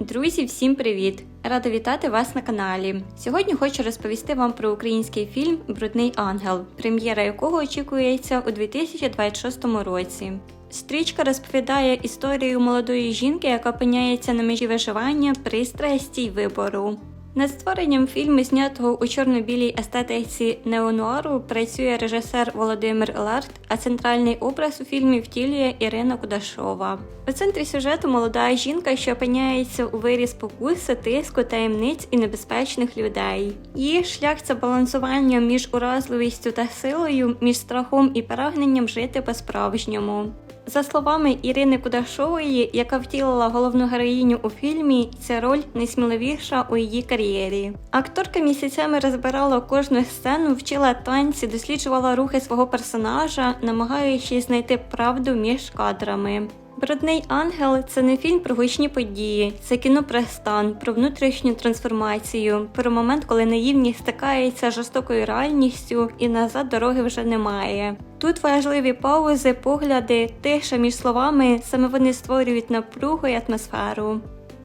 Друзі, всім привіт! Рада вітати вас на каналі. Сьогодні хочу розповісти вам про український фільм Брудний ангел, прем'єра якого очікується у 2026 році. Стрічка розповідає історію молодої жінки, яка опиняється на межі виживання, пристрасті й вибору. Над створенням фільму, знятого у чорно-білій естетиці неонуару, працює режисер Володимир Ларт, а центральний образ у фільмі втілює Ірина Кудашова. У центрі сюжету молода жінка, що опиняється у вирі спокуси, тиску, таємниць і небезпечних людей. Її шлях це балансування між уразливістю та силою, між страхом і прагненням жити по-справжньому. За словами Ірини Кудашової, яка втілила головну героїню у фільмі, ця роль найсміливіша у її кар'єрі. Акторка місяцями розбирала кожну сцену, вчила танці, досліджувала рухи свого персонажа, намагаючись знайти правду між кадрами. Брудний ангел це не фільм про гучні події, це кіно про стан, про внутрішню трансформацію, про момент, коли наївність стикається з жорстокою реальністю і назад дороги вже немає. Тут важливі паузи, погляди, тиша між словами, саме вони створюють напругу і атмосферу.